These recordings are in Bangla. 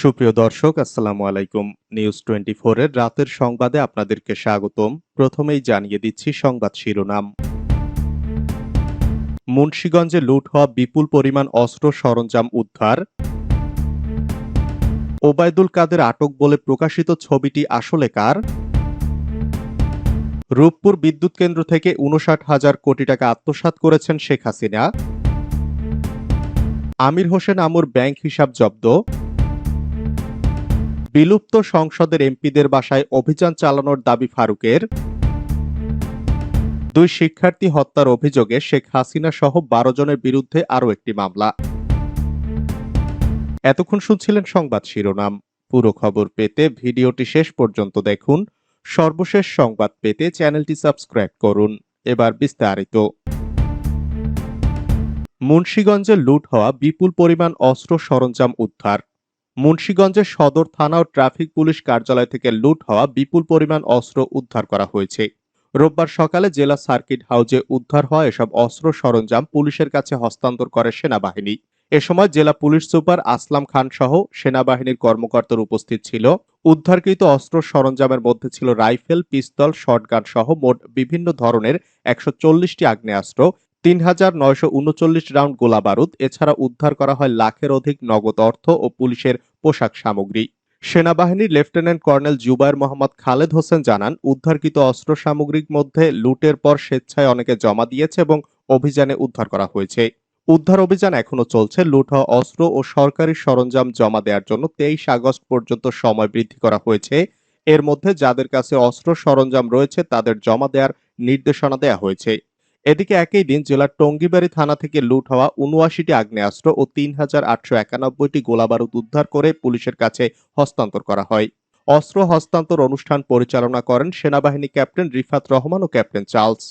সুপ্রিয় দর্শক, আসসালামু আলাইকুম। নিউজ টোয়েন্টি এর রাতের সংবাদে আপনাদেরকে স্বাগতম। প্রথমেই জানিয়ে দিচ্ছি সংবাদ শিরোনাম। মুন্সীগঞ্জে লুট হওয়া বিপুল পরিমাণ অস্ত্র সরঞ্জাম উদ্ধার। ওবায়দুল কাদের আটক বলে প্রকাশিত ছবিটি আসলে কার? রূপপুর বিদ্যুৎ কেন্দ্র থেকে উনষাট হাজার কোটি টাকা আত্মসাৎ করেছেন শেখ হাসিনা। আমির হোসেন আমুর ব্যাংক হিসাব জব্দ। বিলুপ্ত সংসদের এমপিদের বাসায় অভিযান চালানোর দাবি ফারুকের। দুই শিক্ষার্থী হত্যার অভিযোগে শেখ হাসিনা সহ বারো জনের বিরুদ্ধে আরও একটি মামলা। এতক্ষণ শুনছিলেন সংবাদ শিরোনাম। পুরো খবর পেতে ভিডিওটি শেষ পর্যন্ত দেখুন। সর্বশেষ সংবাদ পেতে চ্যানেলটি সাবস্ক্রাইব করুন। এবার বিস্তারিত। মুন্সীগঞ্জে লুট হওয়া বিপুল পরিমাণ অস্ত্র সরঞ্জাম উদ্ধার। মুন্সীগঞ্জের সদর থানা ও ট্রাফিক পুলিশ কার্যালয় থেকে লুট হওয়া বিপুল পরিমাণ অস্ত্র উদ্ধার করা হয়েছে। রোববার সকালে জেলা সার্কিট হাউজে উদ্ধার হওয়া এসব অস্ত্র সরঞ্জাম পুলিশের কাছে হস্তান্তর করে সেনাবাহিনী। এ সময় জেলা পুলিশ সুপার আসলাম খান সহ সেনাবাহিনীর কর্মকর্তার উপস্থিত ছিল। উদ্ধারকৃত অস্ত্র সরঞ্জামের মধ্যে ছিল রাইফেল, পিস্তল, শটগান সহ মোট বিভিন্ন ধরনের একশো চল্লিশটি আগ্নেয়াস্ত্র তিন হাজার নয়শো উনচল্লিশ রাউন্ড গোলা বারুদ এছাড়া উদ্ধার করা হয় লাখের অধিক নগদ অর্থ ও পুলিশের পোশাক সামগ্রী। সেনাবাহিনীর লেফটেন্যান্ট কর্নেল জুবায়ের মোহাম্মদ খালেদ হোসেন জানান, উদ্ধারকৃত অস্ত্র সামগ্রীর মধ্যে লুটের পর স্বেচ্ছায় অনেকে জমা দিয়েছে এবং অভিযানে উদ্ধার করা হয়েছে। উদ্ধার অভিযান এখনও চলছে। লুট হওয়া অস্ত্র ও সরকারি সরঞ্জাম জমা দেওয়ার জন্য তেইশ আগস্ট পর্যন্ত সময় বৃদ্ধি করা হয়েছে। এর মধ্যে যাদের কাছে অস্ত্র সরঞ্জাম রয়েছে, তাদের জমা দেওয়ার নির্দেশনা দেওয়া হয়েছে। এদিকে একই দিন জেলার টঙ্গিবাড়ি থানা থেকে লুট হওয়া উনআশিটি আগ্নেয়াস্ত্র ও তিন হাজার আটশো একানব্বইটি গোলাবারুদ উদ্ধার করে পুলিশের কাছে হস্তান্তর করা হয়। অস্ত্র হস্তান্তর অনুষ্ঠান পরিচালনা করেন সেনাবাহিনী ক্যাপ্টেন রিফাত রহমান ও ক্যাপ্টেন চার্লস।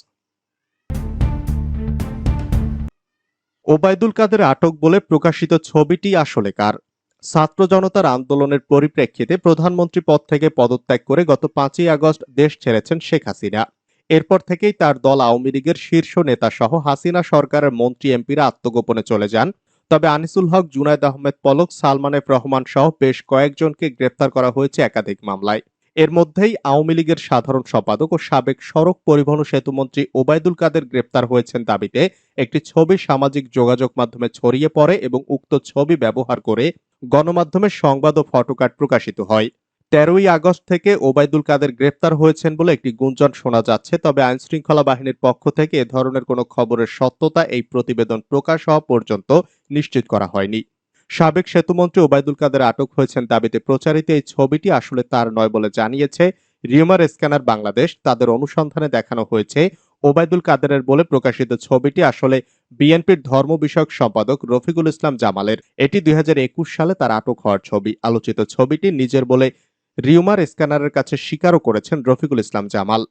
ওবায়দুল কাদের আটক বলে প্রকাশিত ছবিটি আসলে কার? ছাত্র জনতার আন্দোলনের পরিপ্রেক্ষিতে প্রধানমন্ত্রী পদ থেকে পদত্যাগ করে গত পাঁচই আগস্ট দেশ ছেড়েছেন শেখ হাসিনা। এরপর থেকেই তার দল আওয়ামী লীগের শীর্ষ নেতা সহ হাসিনা সরকারের মন্ত্রী এমপিরা আত্মগোপনে চলে যান। তবে আনিসুল হক, জুনায়দ আহমেদ পলক সালমান রহমান সহ বেশ কয়েকজনকে গ্রেফতার করা হয়েছে একাধিক মামলায়। এর মধ্যেই আওয়ামী লীগের সাধারণ সম্পাদক ও সাবেক সড়ক পরিবহন সেতুমন্ত্রী ওবায়দুল কাদের গ্রেপ্তার হয়েছেন দাবিতে একটি ছবি সামাজিক যোগাযোগ মাধ্যমে ছড়িয়ে পড়ে এবং উক্ত ছবি ব্যবহার করে গণমাধ্যমে সংবাদ ও ফটোকার্ড প্রকাশিত হয়। তেরোই আগস্ট থেকে ওবায়দুল কাদের গ্রেপ্তার হয়েছেন বলে একটি গুঞ্জন শোনা যাচ্ছে। তবে আইন শৃঙ্খলা বাহিনীর পক্ষ থেকে এ ধরনের কোনো খবরের সত্যতা এই প্রতিবেদন প্রকাশ হওয়া পর্যন্ত নিশ্চিত করা হয়নি। সাবেক সেতুমন্ত্রী ওবায়দুল কাদের আটক হয়েছেন দাবিতে প্রচারিত এই ছবিটি আসলে তার নয় বলে জানিয়েছে রিউমার স্ক্যানার বাংলাদেশ। তাদের অনুসন্ধানে দেখানো হয়েছে, ওবায়দুল কাদেরের বলে প্রকাশিত ছবিটি আসলে বিএনপির ধর্ম বিষয়ক সম্পাদক রফিকুল ইসলাম জামালের। এটি দুই হাজার একুশ সালে তার আটক হওয়ার ছবি। আলোচিত ছবিটি নিজের বলে রিউমার স্ক্যানারের কাছে স্বীকারও করেছেন রফিকুল ইসলাম জামাল।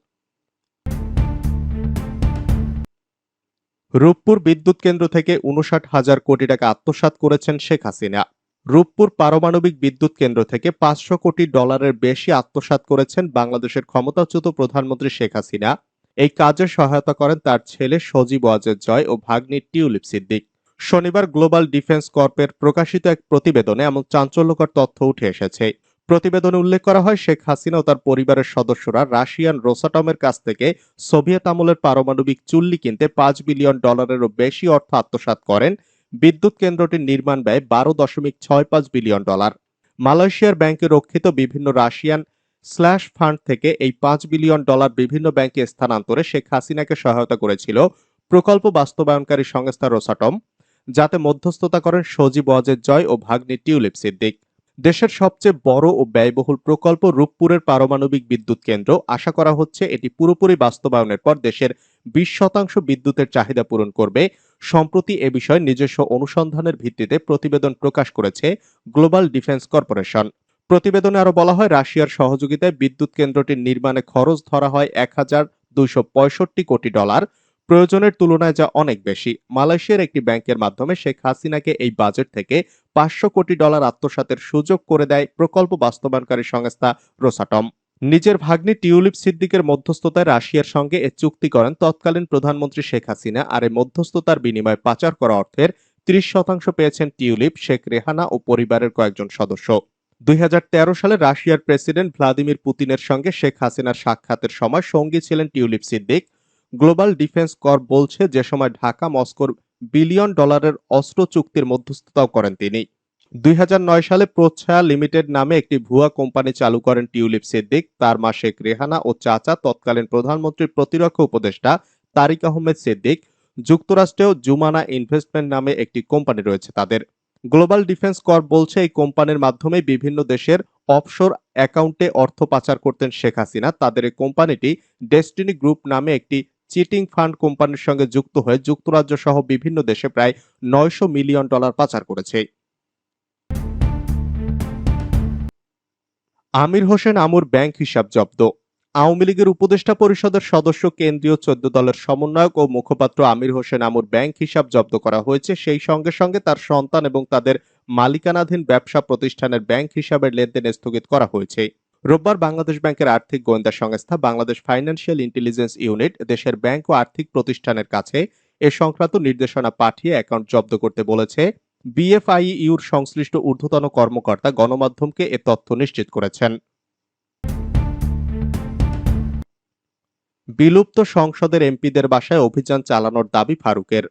রূপপুর বিদ্যুৎ কেন্দ্র থেকে উনষাট হাজার কোটি টাকা আত্মসাৎ করেছেন শেখ হাসিনা। রূপপুর পারমাণবিক বিদ্যুৎ কেন্দ্র থেকে পাঁচশো কোটি ডলারের বেশি আত্মসাৎ করেছেন বাংলাদেশের ক্ষমতাচ্যুত প্রধানমন্ত্রী শেখ হাসিনা। এই কাজে সহায়তা করেন তার ছেলে সজীব ওয়াজেদ জয় ও ভাগ্নি টিউলিপ সিদ্দিক। শনিবার গ্লোবাল ডিফেন্স কর্পের প্রকাশিত এক প্রতিবেদনে এমন চাঞ্চল্যকর তথ্য উঠে এসেছে। প্রতিবেদনে উল্লেখ করা হয়, শেখ হাসিনা ও তার পরিবারের সদস্যরা রাশিয়ান রোসাটমের কাছ থেকে সোভিয়েত আমলের পারমাণবিক চুল্লি কিনতে পাঁচ বিলিয়ন ডলারেরও বেশি অর্থ আত্মসাৎ করেন। বিদ্যুৎ কেন্দ্রটির নির্মাণ ব্যয় বারো দশমিক ছয় পাঁচ বিলিয়ন ডলার। মালয়েশিয়ার ব্যাংকে রক্ষিত বিভিন্ন রাশিয়ান স্ল্যাশ ফান্ড থেকে এই পাঁচ বিলিয়ন ডলার বিভিন্ন ব্যাংকে স্থানান্তরে শেখ হাসিনাকে সহায়তা করেছিল প্রকল্প বাস্তবায়নকারী সংস্থা রোসাটম, যাতে মধ্যস্থতা করেন সজীব ওয়াজেদ জয় ও ভাগ্নি টিউলিপ সিদ্দিক। দেশের সবচেয়ে বড় ও ব্যয়বহুল প্রকল্প রূপপুরের পারমাণবিক বিদ্যুৎ কেন্দ্র। আশা করা হচ্ছে এটি পুরোপুরি বাস্তবায়নের পর দেশের বিশ শতাংশ বিদ্যুতের চাহিদা পূরণ করবে। সম্প্রতি এ বিষয়ে নিজস্ব অনুসন্ধানের ভিত্তিতে প্রতিবেদন প্রকাশ করেছে গ্লোবাল ডিফেন্স কর্পোরেশন। প্রতিবেদনে আরও বলা হয়, রাশিয়ার সহযোগিতায় বিদ্যুৎ কেন্দ্রটির নির্মাণে খরচ ধরা হয় এক হাজার দুইশো পঁয়ষট্টি কোটি ডলার। প্রয়োজনের তুলনায় যা অনেক বেশি। মালয়েশিয়ার একটি ব্যাংকের মাধ্যমে শেখ হাসিনাকে এই বাজেট থেকে পাঁচশো কোটি ডলার আত্মসাতের সুযোগ করে দেয় প্রকল্প বাস্তবায়নকারী সংস্থা রোসাটম। নিজের ভাগ্নি টিউলিপ সিদ্দিকের মধ্যস্থতায় রাশিয়ার সঙ্গে এ চুক্তি করেন তৎকালীন প্রধানমন্ত্রী শেখ হাসিনা আর এই মধ্যস্থতার বিনিময়ে পাচার করা অর্থের ত্রিশ শতাংশ পেয়েছেন টিউলিপ, শেখ রেহানা ও পরিবারের কয়েকজন সদস্য। দুই হাজার তেরো সালে রাশিয়ার প্রেসিডেন্ট ভ্লাদিমির পুতিনের সঙ্গে শেখ হাসিনার সাক্ষাতের সময় সঙ্গী ছিলেন টিউলিপ সিদ্দিক। গ্লোবাল ডিফেন্স কর বলছে, যে সময় ঢাকা মস্কোর বিলিয়ন ডলারের অস্ত্র চুক্তির মধ্যস্থতাও করেন তিনি। দুই নয় সালে প্রচ্ছায়া লিমিটেড নামে একটি ভুয়া কোম্পানি চালু করেন টিউলিপ সিদ্দিক। তার মা শেখ রেহানা ও চাচা, তৎকালীন প্রধানমন্ত্রীর প্রতিরক্ষা উপদেষ্টা তারিক আহমেদ সিদ্দিক। যুক্তরাষ্ট্রেও জুমানা ইনভেস্টমেন্ট নামে একটি কোম্পানি রয়েছে তাদের। গ্লোবাল ডিফেন্স কর বলছে, এই কোম্পানির মাধ্যমে বিভিন্ন দেশের অফশোর অ্যাকাউন্টে অর্থ পাচার করতেন শেখ হাসিনা। তাদের এই কোম্পানিটি ডেস্টিনি গ্রুপ নামে একটি চিটিং ফান্ড কোম্পানির সঙ্গে যুক্ত হয়ে যুক্তরাজ্য সহ বিভিন্ন দেশে প্রায় নয়শো মিলিয়ন ডলার পাচার করেছে। আমির হোসেন আমুর ব্যাংক হিসাব জব্দ। আওয়ামী লীগের উপদেষ্টা পরিষদের সদস্য কেন্দ্রীয় চোদ্দ দলের সমন্বয়ক ও মুখপাত্র আমির হোসেন আমুর ব্যাংক হিসাব জব্দ করা হয়েছে। সেই সঙ্গে সঙ্গে তার সন্তান এবং তাদের মালিকানাধীন ব্যবসা প্রতিষ্ঠানের ব্যাংক হিসাবের লেনদেন স্থগিত করা হয়েছে। রোববার বাংলাদেশ ব্যাংকের আর্থিক গোয়েন্দা সংস্থা বাংলাদেশ ফাইন্যান্সিয়াল ইন্টেলিজেন্স ইউনিট দেশের ব্যাংক ও আর্থিক প্রতিষ্ঠানের কাছে এ সংক্রান্ত নির্দেশনা পাঠিয়ে অ্যাকাউন্ট জব্দ করতে বলেছে। বিএফআইইউর সংশ্লিষ্ট ঊর্ধ্বতন কর্মকর্তা গণমাধ্যমকে এ তথ্য নিশ্চিত করেছেন। বিলুপ্ত সংসদের এমপিদের বাসায় অভিযান চালানোর দাবি ফারুকের।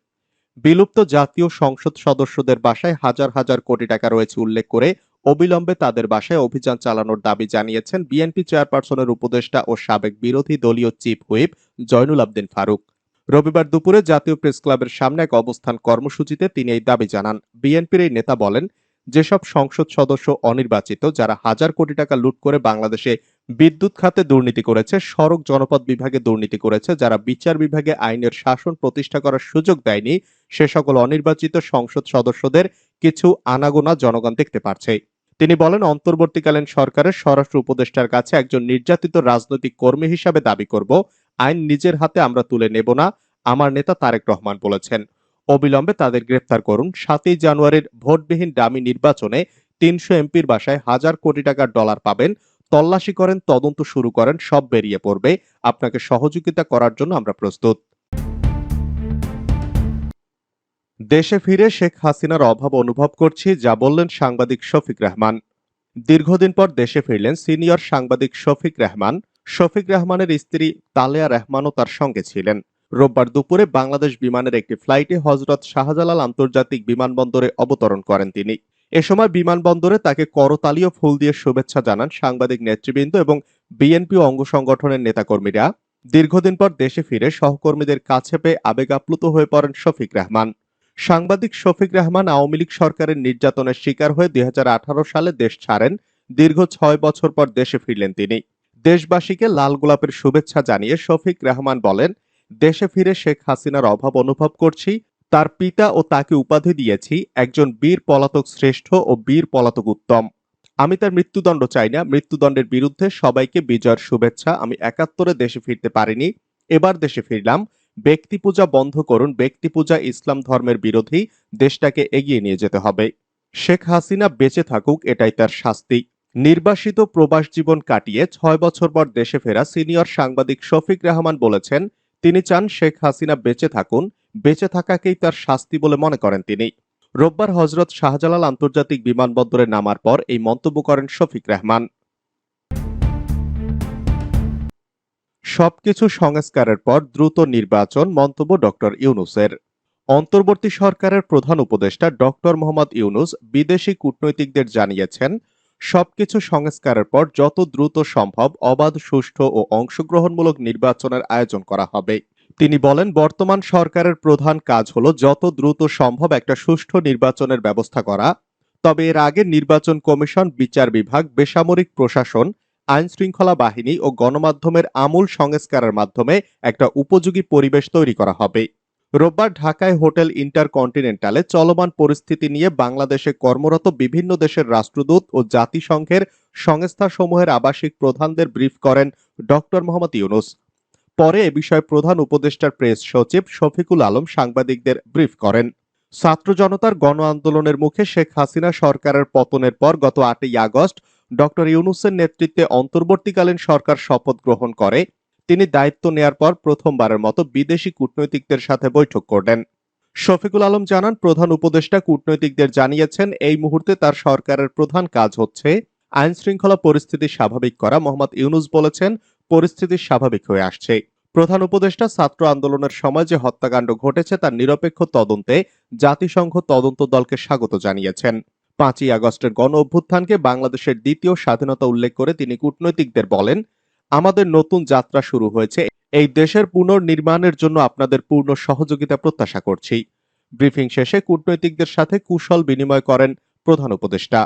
বিলুপ্ত জাতীয় সংসদ সদস্যদের বাসায় হাজার হাজার কোটি টাকা রয়েছে উল্লেখ করে অবিলম্বে তাদের বাসায় অভিযান চালানোর দাবি জানিয়েছেন বিএনপি চেয়ারপারসনের উপদেষ্টা ও সাবেক বিরোধী দলীয় চিফ হুইপ জয়নুল আবদিন ফারুক। রবিবার দুপুরে জাতীয় প্রেস ক্লাবের সামনে এক অবস্থান কর্মসূচিতে তিনি এই দাবি জানান। বিএনপির এই নেতা বলেন, যেসব সংসদ সদস্য অনির্বাচিত, যারা হাজার কোটি টাকা লুট করে বাংলাদেশে বিদ্যুৎ খাতে দুর্নীতি করেছে, সড়ক জনপদ বিভাগে দুর্নীতি করেছে, যারা বিচার বিভাগে আইনের শাসন প্রতিষ্ঠা করার সুযোগ দেয়নি, সে সকল অনির্বাচিত সংসদ সদস্যদের কিছু আনাগোনা জনগণ দেখতে পারছে। তিনি বলেন, অন্তর্বর্তীকালীন সরকারের স্বরাষ্ট্র উপদেষ্টার কাছে একজন নির্যাতিত রাজনৈতিক কর্মী হিসাবে দাবি করব। আইন নিজের হাতে আমরা তুলে নেব না, আমার নেতা তারেক রহমান বলেছেন। অবিলম্বে তাদের গ্রেফতার করুন। সাতই জানুয়ারির ভোটবিহীন ডামি নির্বাচনে তিনশো এমপির বাসায় হাজার কোটি টাকার ডলার পাবেন। তল্লাশি করেন, তদন্ত শুরু করেন, সব বেরিয়ে পড়বে। আপনাকে সহযোগিতা করার জন্য আমরা প্রস্তুত। দেশে ফিরে শেখ হাসিনার অভাব অনুভব করছি, যা বললেন সাংবাদিক শফিক রহমান। দীর্ঘদিন পর দেশে ফিরলেন সিনিয়র সাংবাদিক শফিক রহমান। শফিক রহমানের স্ত্রী তালেয়া রহমানও তার সঙ্গে ছিলেন। রোববার দুপুরে বাংলাদেশ বিমানের একটি ফ্লাইটে হজরত শাহজালাল আন্তর্জাতিক বিমানবন্দরে অবতরণ করেন তিনি। এ সময় বিমানবন্দরে তাকে করতালীয় ফুল দিয়ে শুভেচ্ছা জানান সাংবাদিক নেতৃবৃন্দ এবং বিএনপি অঙ্গ সংগঠনের নেতাকর্মীরা। দীর্ঘদিন পর দেশে ফিরে সহকর্মীদের কাছে পেয়ে আবেগ আপ্লুত হয়ে পড়েন শফিক রহমান। সাংবাদিক শফিক রহমান আওয়ামী লীগ সরকারের নির্যাতনের শিকার হয়ে দুই সালে দেশ ছাড়েন। দীর্ঘ ছয় বছর পর দেশে ফিরলেন তিনি। দেশবাসীকে লাল গোলাপের শুভেচ্ছা জানিয়ে শফিক রহমান বলেন, দেশে ফিরে শেখ হাসিনার অভাব অনুভব করছি, তার পিতা ও তাকে উপাধি দিয়েছি, একজন বীর পলাতক শ্রেষ্ঠ ও বীর পলাতক উত্তম। আমি তার মৃত্যুদণ্ড চাই না, মৃত্যুদণ্ডের বিরুদ্ধে সবাইকে বিজয়ের শুভেচ্ছা, আমি একাত্তরে দেশে ফিরতে পারিনি, এবার দেশে ফিরলাম ব্যক্তি পূজা বন্ধ করুন ব্যক্তি পূজা ইসলাম ধর্মের বিরোধী, দেশটাকে এগিয়ে নিয়ে যেতে হবে। শেখ হাসিনা বেঁচে থাকুক, এটাই তার শাস্তি। নির্বাসিত প্রবাস জীবন কাটিয়ে ছয় বছর পর দেশে ফেরা সিনিয়র সাংবাদিক শফিক রহমান বলেছেন, তিনি চান শেখ হাসিনা বেঁচে থাকুন, বেঁচে থাকাকেই তার শাস্তি বলে মনে করেন তিনি। রোববার হজরত শাহজালাল আন্তর্জাতিক বিমানবন্দরে নামার পর এই মন্তব্য করেন শফিক রহমান। সবকিছু সংস্কারের পর দ্রুত নির্বাচন, মন্তব্য ডক্টর ইউনুসের। অন্তর্বর্তী সরকারের প্রধান উপদেষ্টা ডক্টর মোহাম্মদ ইউনুস বিদেশি কূটনৈতিকদের জানিয়েছেন, সবকিছু সংস্কারের পর যত দ্রুত সম্ভব অবাধ, সুষ্ঠু ও অংশগ্রহণমূলক নির্বাচনের আয়োজন করা হবে। তিনি বলেন, বর্তমান সরকারের প্রধান কাজ হল যত দ্রুত সম্ভব একটা সুষ্ঠু নির্বাচনের ব্যবস্থা করা। তবে এর আগে নির্বাচন কমিশন, বিচার বিভাগ, বেসামরিক প্রশাসন আইন শৃঙ্খলা বাহিনী ও গণমাধ্যমের আমূল সংস্কারের মাধ্যমে একটা উপযোগী পরিবেশ তৈরি করা হবে। রোববার ঢাকায় হোটেল ইন্টারকন্টিনেন্টালে চলমান পরিস্থিতি নিয়ে বাংলাদেশে কর্মরত বিভিন্ন দেশের রাষ্ট্রদূত ও জাতিসংঘের সংস্থাসমূহের আবাসিক প্রধানদের ব্রিফ করেন ডক্টর মোহাম্মদ ইউনুস। পরে এ বিষয়ে প্রধান উপদেষ্টার প্রেস সচিব শফিকুল আলম সাংবাদিকদের ব্রিফ করেন। ছাত্র জনতার গণ আন্দোলনের মুখে শেখ হাসিনা সরকারের পতনের পর গত আটই আগস্ট ডক্টর ইউনুসের নেতৃত্বে অন্তর্বর্তীকালীন সরকার শপথ গ্রহণ করে। তিনি দায়িত্ব নেয়ার পর প্রথমবারের মতো বিদেশি কূটনৈতিকদের সাথে বৈঠক করলেন। শফিকুল আলম জানান, প্রধান উপদেষ্টা কূটনৈতিকদের জানিয়েছেন, এই মুহূর্তে তার সরকারের প্রধান কাজ হচ্ছে আইন শৃঙ্খলা পরিস্থিতি স্বাভাবিক করা। মোহাম্মদ ইউনুস বলেছেন, পরিস্থিতি স্বাভাবিক হয়ে আসছে। প্রধান উপদেষ্টা ছাত্র আন্দোলনের সময় যে হত্যাকাণ্ড ঘটেছে তার নিরপেক্ষ তদন্তে জাতিসংঘ তদন্ত দলকে স্বাগত জানিয়েছেন। পাঁচই আগস্টের গণ অভ্যুত্থানকে বাংলাদেশের দ্বিতীয় স্বাধীনতা উল্লেখ করে তিনি কূটনৈতিকদের বলেন, আমাদের নতুন যাত্রা শুরু হয়েছে। এই দেশের পুনর্নির্মাণের জন্য আপনাদের পূর্ণ সহযোগিতা প্রত্যাশা করছি। ব্রিফিং শেষে কূটনৈতিকদের সাথে কুশল বিনিময় করেন প্রধান উপদেষ্টা।